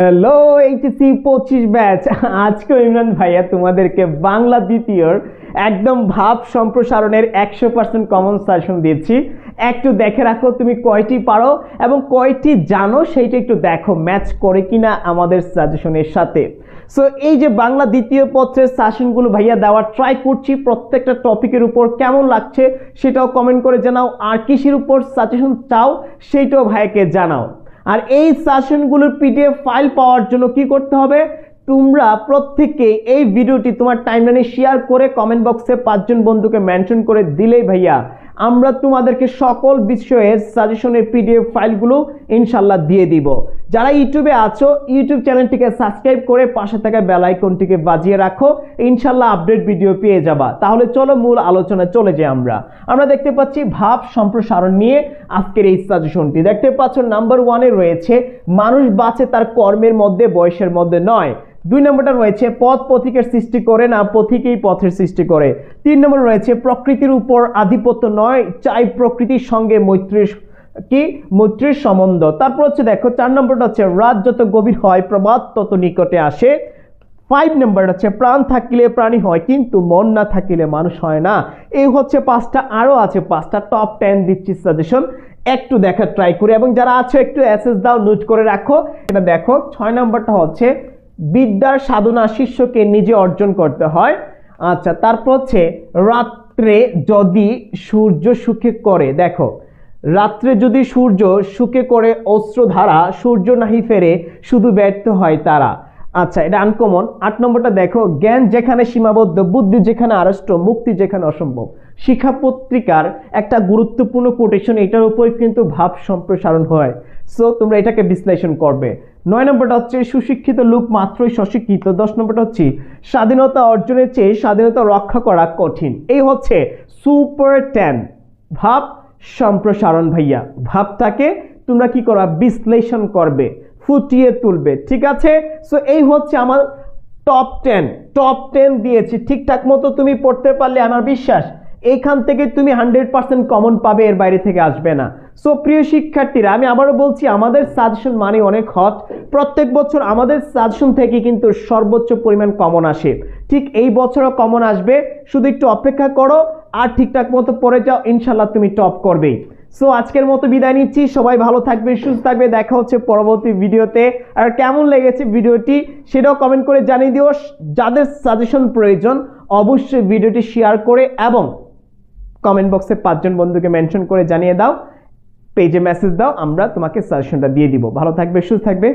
Hello HSC পঁচিশ batch আজকে ইমরান ভাইয়া তোমাদেরকে বাংলা দ্বিতীয়র একদম ভাব সম্প্রসারণের একশো পার্সেন্ট কমন সাজেশন দিয়েছি একটু দেখে রাখো তুমি কয়টি পারো এবং কয়টি জানো সেইটা একটু দেখো ম্যাচ করে কিনা আমাদের সাজেশনের সাথে। সো এই যে বাংলা দ্বিতীয় পত্রের সাজেশনগুলো ভাইয়া দেওয়ার ট্রাই করছি, প্রত্যেকটা টপিকের উপর কেমন লাগছে সেটাও কমেন্ট করে জানাও। আর কিসের উপর সাজেশন চাও, সেইটাও ভাইয়াকে জানাও। আর এই সাজেশনগুলোর পিডিএফ ফাইল পাওয়ার জন্য কি করতে হবে? তোমরা প্রত্যেককে এই ভিডিওটি তোমার টাইমলাইনে শেয়ার করে কমেন্ট বক্সে পাঁচজন বন্ধুকে মেনশন করে দিলেই ভাইয়া। আমরা তোমাদেরকে সকল বিষয়ের সাজেশনের পিডিএফ ফাইলগুলো ইনশাল্লাহ দিয়ে দিব। যারা ইউটিউবে আছো, ইউটিউব চ্যানেলটিকে সাবস্ক্রাইব করে পাশে থাকা বেল আইকনটিকে বাজিয়ে রাখো, ইনশাল্লাহ আপডেট ভিডিও পেয়ে যাবা। তাহলে চলো মূল আলোচনায় চলে যাই আমরা। আমরা দেখতে পাচ্ছি ভাব সম্প্রসারণ নিয়ে আজকের এই সাজেশনটি দেখতে পাচ্ছ নাম্বার ওয়ানে রয়েছে, মানুষ বাঁচে তার কর্মের মধ্যে, বয়সের মধ্যে নয়। দুই নম্বরটা রয়েছে, পথ পথিকের সৃষ্টি করে না, পথিকেই পথের সৃষ্টি করে। তিন নম্বর রয়েছে, প্রকৃতির উপর আধিপত্য নয়, চাই প্রকৃতির সঙ্গে মৈত্রীর কি? মৈত্রীর সম্বন্ধ। তারপর হচ্ছে দেখো, চার নম্বরটা হচ্ছে, রাত যত গভীর হয় প্রবাদ তত নিকটে আসে। ফাইভ নাম্বার হচ্ছে, প্রাণ থাকিলে প্রাণী হয়, কিন্তু মন না থাকিলে মানুষ হয় না। এই হচ্ছে পাঁচটা আরও আছে পাঁচটা টপ টেন দিচ্ছি সাজেশন একটু দেখার ট্রাই করি, এবং যারা আছে, একটু অ্যাসেস দাও নোট করে রাখো। এটা দেখো, ছয় নম্বরটা হচ্ছে, বিদ্যার সাধনা শিষ্যকে নিজে অর্জন করতে হয়। আচ্ছা তারপর হচ্ছে, রাত্রে যদি সূর্য সুখে করে, দেখো রাত্রে যদি সূর্য সুখে করে অস্ত্রধারা, সূর্য নাহি ফেরে, শুধু ব্যর্থ হয় তারা। আচ্ছা এটা আনকমন আট নম্বরটা দেখো, জ্ঞান যেখানে সীমাবদ্ধ, বুদ্ধি যেখানে আড়ষ্ট, মুক্তি যেখানে অসম্ভব। শিক্ষা পত্রিকার একটা গুরুত্বপূর্ণ কোটেশন এটার উপর কিন্তু ভাব সম্প্রসারণ হয়। সো তোমরা এটাকে বিশ্লেষণ করবে। নয় নম্বরটা হচ্ছে, সুশিক্ষিত লোক মাত্রই সশিক্ষিত দশ নম্বরটা হচ্ছে, স্বাধীনতা অর্জনের চেয়ে স্বাধীনতা রক্ষা করা কঠিন। এই হচ্ছে সুপার টেন ভাব সম্প্রসারণ ভাইয়া, ভাবটাকে তোমরা কি করবা? বিশ্লেষণ করবে, ফুটিয়ে তুলবে, ঠিক আছে? সো এই হচ্ছে আমার টপ টেন টপ টেন দিয়েছি, ঠিকঠাক মতো তুমি পড়তে পারলে আমার বিশ্বাস এইখান থেকে তুমি হান্ড্রেড পার্সেন্ট কমন পাবে, এর বাইরে থেকে আসবে না। সো প্রিয় শিক্ষার্থীরা, আমি আবারও বলছি, আমাদের সাজেশন মানে অনেক হট প্রত্যেক বছর আমাদের সাজেশন থেকে কিন্তু সর্বোচ্চ পরিমাণ কমন আসে। ঠিক এই বছরও কমন আসবে, শুধু একটু অপেক্ষা করো আর ঠিকঠাক মতো পড়ে যাও ইনশাল্লাহ তুমি টপ করবেই। সো আজকের মতো বিদায় নিচ্ছি, সবাই ভালো থাকবে সুস্থ থাকবে দেখা হচ্ছে পরবর্তী ভিডিওতে। আর কেমন লেগেছে ভিডিওটি সেটাও কমেন্ট করে জানিয়ে দিও, যাদের সাজেশন প্রয়োজন, অবশ্যই ভিডিওটি শেয়ার করে এবং কমেন্ট বক্সে পাঁচজন বন্ধুকে মেনশন করে জানিয়ে দাও পেজে মেসেজ দাও, আমরা তোমাকে সাজেশনটা দিয়ে দিব। ভালো থাকবে, সুস্থ থাকবে।